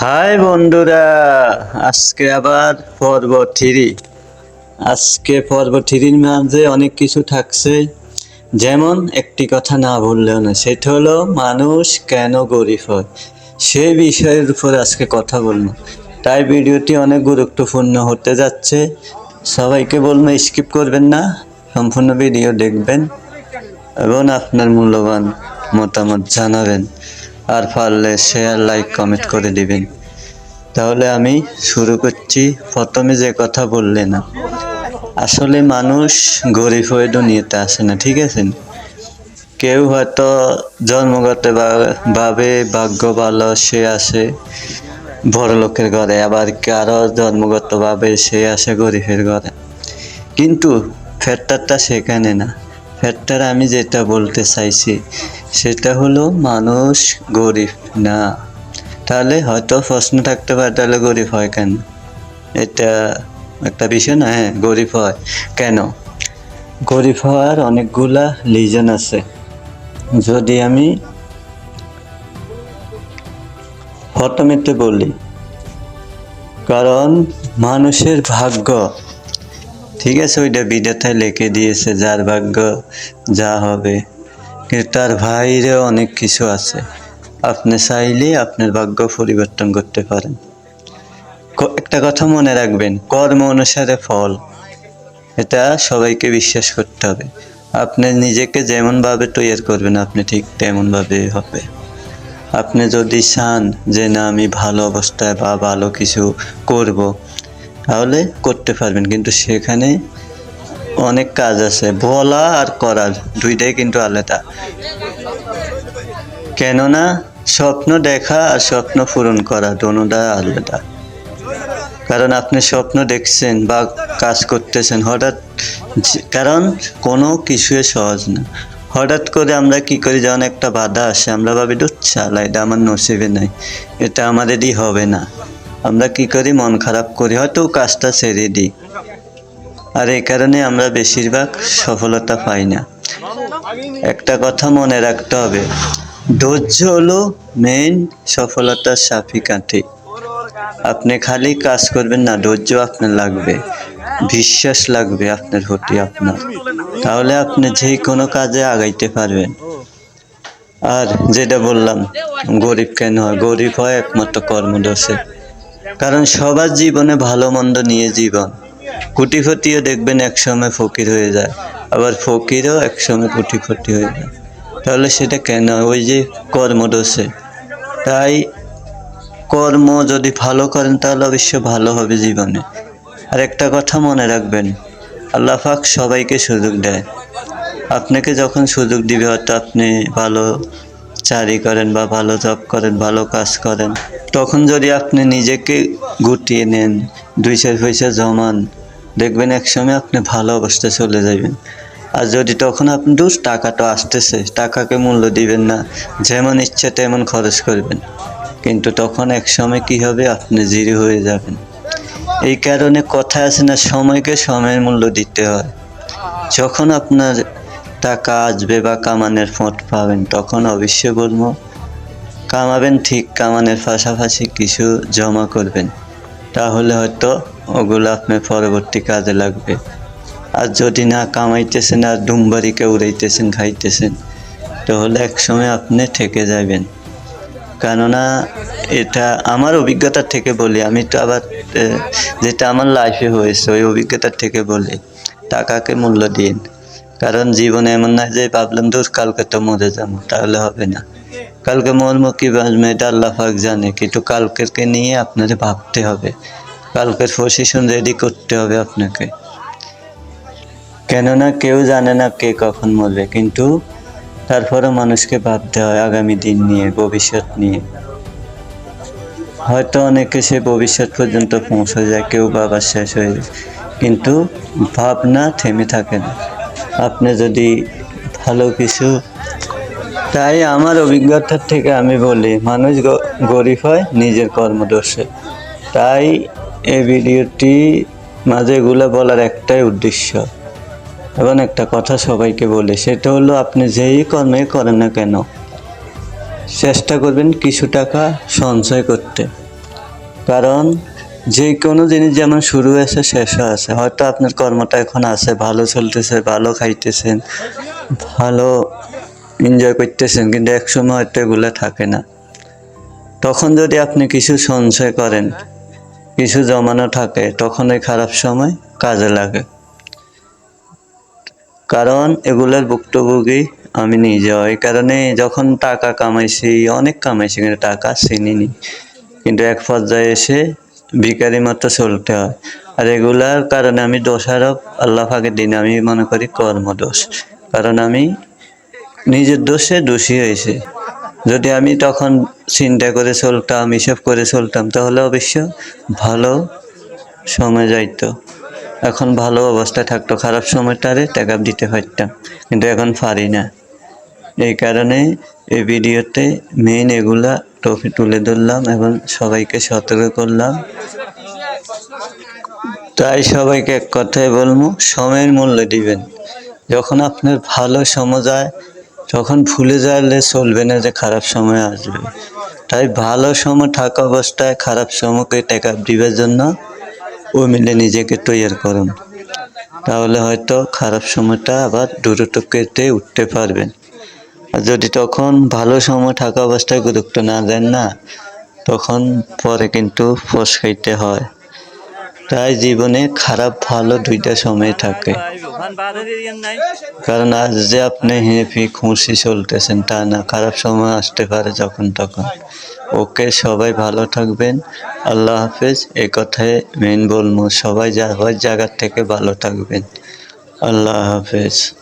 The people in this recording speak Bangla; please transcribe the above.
হাই বন্ধুরা, আজকে আবার পর্ব থ্রি। আজকে পর্ব থ্রির মাঝে অনেক কিছু থাকছে। যেমন একটি কথা না বললেও না সেটা হলো, মানুষ কেন গরিব হয়? সেই বিষয়ের উপর আজকে কথা বলব। তাই ভিডিওটি অনেক গুরুত্বপূর্ণ হতে যাচ্ছে। সবাইকে বলব স্কিপ করবেন না। সম্পূর্ণ ভিডিও দেখবেন এবং আপনার মূল্যবান মতামত জানাবেন। আর পারলে শেয়ার লাইক কমেন্ট করে দিবেন। তাহলে আমি শুরু করছি। প্রথমে যে কথা বললে না আসলে মানুষ গরিব হয়ে দুনিয়াতে আসে না, ঠিক আছে? কেউ হয়তো জন্মগত ভাবে ভাগ্য ভালো, সে আসে বড় লোকের ঘরে, আবার কারও জন্মগতভাবে সে আসে গরিবের ঘরে। কিন্তু ফ্যাক্টরটা সেখানে না। ফ্যাক্টর আমি যেটা বলতে চাইছি সেটা হলো মানুষ গরিব, না। তাহলে হয়তো প্রশ্ন থাকতে পারে, তাহলে গরিব হয় কেন? এটা একটা বিষয় না হ্যাঁ গরিব হয়। কেন? গরিব হওয়ার অনেকগুলা লিজন আছে। যদি আমি প্রথমেতে বলি, কারণ মানুষের ভাগ্য, ঠিক আছে, ওইটা বিধাতায় লিখে দিয়েছে, যার ভাগ্য যা হবে। তার ভাইরেও অনেক কিছু আছে। আপনি চাইলে আপনার ভাগ্য পরিবর্তন করতে পারেন। একটা কথা মনে রাখবেন, কর্ম অনুসারে ফল। এটা সবাইকে বিশ্বাস করতে হবে। আপনি নিজেকে যেমনভাবে তৈরি করবেন, আপনি ঠিক তেমনভাবে হবে। আপনি যদি চান যে, না, আমি ভালো অবস্থায় বা ভালো কিছু করব, তাহলে করতে পারবেন। কিন্তু সেখানে অনেক কাজ আছে, বলা আর করার, দুইটাই কিন্তু আলাদা। কেননা, স্বপ্ন দেখা আর স্বপ্ন পূরণ করা দোনোটা আলাদা। কারণ আপনি স্বপ্ন দেখছেন বা কাজ করতেছেন, হঠাৎ কারণ কোনো কিছুই সহজ না। হঠাৎ করে আমরা কি করি, যখন একটা বাধা আসে, আমরা ভাবি চালা, এটা আমার নসিবে নাই, এটা আমাদেরই হবে না। আমরা কি করি, মন খারাপ করি, হয়তো কাজটা ছেড়ে দিই। আর এই কারণে আমরা বেশিরভাগ সফলতা পাই না। একটা কথা মনে রাখতে হবে, ধৈর্য হলো মেইন সফলতার সাফিকাঠি আপনি খালি কাজ করবেন না, ধৈর্য আপনার লাগবে, বিশ্বাস লাগবে আপনার প্রতি আপনার। তাহলে আপনি যে কোনো কাজে আগাইতে পারবেন। আর যেটা বললাম, গরিব কেন হয়? গরিব হয় একমাত্র কর্মদোষে কারণ সবার জীবনে ভালো মন্দ নিয়ে জীবন। কুটিপতিও দেখবেন একসময় ফকির হয়ে যায়, আবার ফকিরও একসময় কুটিপতি হয়ে যায়। তাহলে সেটা কেন? ওই যে কর্ম কর্মদোষে তাই কর্ম যদি ভালো করেন, তাহলে অবশ্য ভালো হবে জীবনে। আর একটা কথা মনে রাখবেন, আল্লাহ পাক সবাইকে সুযোগ দেয়। আপনাকে যখন সুযোগ দিবে, হয়তো আপনি ভালো চাকরি করেন বা ভালো জব করেন, ভালো কাজ করেন, তখন যদি আপনি নিজেকে গুটিয়ে নেন দুই চার পয়সা জমান দেখবেন একসময় আপনি ভালো অবস্থায় চলে যাবেন। আর যদি তখন আপনি দূর টাকাটা আসতেছে, টাকাকে মূল্য দিবেন না, যেমন ইচ্ছে তেমন খরচ করবেন। কিন্তু তখন এক সময় কি হবে? আপনি জিরো হয়ে যাবেন। এই কারণে কথা আছে না, সময়কে সময়ের মূল্য দিতে হয়। যখন আপনার টাকা আসবে বা কামানের ফোঁট পাবেন, তখন অবশ্যই বলব, কামাবেন ঠিক, কামানের পাশাপাশি কিছু জমা করবেন। তাহলে হয়তো ওগুলো আপনার পরবর্তী কাজে লাগবে। আর যদি না কামাইতেছেন আর ডুমবারিকে উড়াইতেছেন, খাইতেছেন, তাহলে একসময় আপনি থেকে যাবেন। কেননা এটা আমার অভিজ্ঞতার থেকে বলি, আমি তো আবার যেটা আমার লাইফে হয়েছে, ওই অভিজ্ঞতার থেকে বলি, টাকাকে মূল্য দিন। কারণ জীবনে এমন না যে ভাবলাম, দূর, কালকে তো মরে যাব তাহলে হবে না। কালকে মর্ম কী বাঁচবে এটা আল্লাহ জানে, কিন্তু কালকেরকে নিয়ে আপনাকে ভাবতে হবে। কালকের পজিশন রেডি করতে হবে আপনাকে। কেননা কেউ জানে না কে কখন মরবে, কিন্তু তারপরে মানুষকে ভাবতে হয় আগামী দিন নিয়ে, ভবিষ্যৎ নিয়ে। হয়তো অনেকে সে ভবিষ্যৎ পর্যন্ত পৌঁছে যায়, কেউ বাবা শেষ হয়ে যায়, কিন্তু ভাবনা থেমে থাকে না। আপনি যদি ভালো কিছু, তাই আমার অভিজ্ঞতার থেকে আমি বলি, মানুষ গরিব হয়, নিজের কর্মদোষে। তাই এই ভিডিওটি মাঝে এগুলো বলার একটাই উদ্দেশ্য। এবং একটা কথা সবাইকে বলি, সেটা হলো আপনি যেই কর্মে করেন না কেন, চেষ্টা করবেন কিছু টাকা সঞ্চয় করতে। কারণ যে কোনো জিনিস যেমন শুরু হয়েছে শেষও আছে। হয়তো আপনার কর্মটা এখন আছে, ভালো চলতেছে, ভালো খাইতেছেন, ভালো এনজয় করতেছেন, কিন্তু এক সময় হয়তো এগুলো থাকে না। তখন যদি আপনি কিছু সঞ্চয় করেন কিছু জমানো থাকে তখন এই খারাপ সময় কাজে লাগে। কারণ এগুলোর ভুক্তভোগী আমি নিজে এই কারণে যখন টাকা কামাইছি, অনেক কামাইছি, কিন্তু টাকা চিনিনি। কিন্তু এক পর্যায়ে এসে ভিকারি মতো চলতে হয়। আর এগুলার কারণে আমি দোষারোপ, আল্লাহ ফাঁকের দিনে আমি মনে করি কর্মদোষ। কারণ আমি নিজের দোষে দোষী হয়েছে। যদি আমি তখন চিন্তা করে চলতাম, হিসাব করে চলতাম, তাহলে অবশ্য ভালো সময় যাইত। এখন ভালো অবস্থায় থাকতো, খারাপ সময়টারে টাকা দিতে পারতাম, কিন্তু এখন পারি না। এই কারণে এই ভিডিওতে মেইন এগুলা টপি তুলে ধরলাম এবং সবাইকে সতর্ক করলাম। তাই সবাইকে এক কথাই বলব, সময়ের মূল্য দিবেন। যখন আপনার ভালো সময় যায় তখন ভুলে যাইলে চলবে না যে খারাপ সময় আসবে। তাই ভালো সময় থাকা অবস্থায় খারাপ সময়কে টেক দিবার জন্য ও মিলে নিজেকে তৈরি করুন। তাহলে হয়তো খারাপ সময়টা আবার দ্রুত কেটে উঠতে পারবেন আর যদি তখন ভালো সময় থাকা অবস্থায় গুরুত্ব না দেন না, তখন পরে কিন্তু ফস খাইতে হয়। তাই জীবনে খারাপ ভালো দুইটা সময় থাকে। কারণ আজ যে আপনি হেঁপি খুশি চলতেছেন, তা না। খারাপ সময় আসতে পারে যখন তখন। ওকে সবাই ভালো থাকবেন। আল্লাহ হাফেজ। এ কথায় মেন বলব। সবাই যাওয়ার জায়গার থেকে ভালো থাকবেন। আল্লাহ হাফেজ।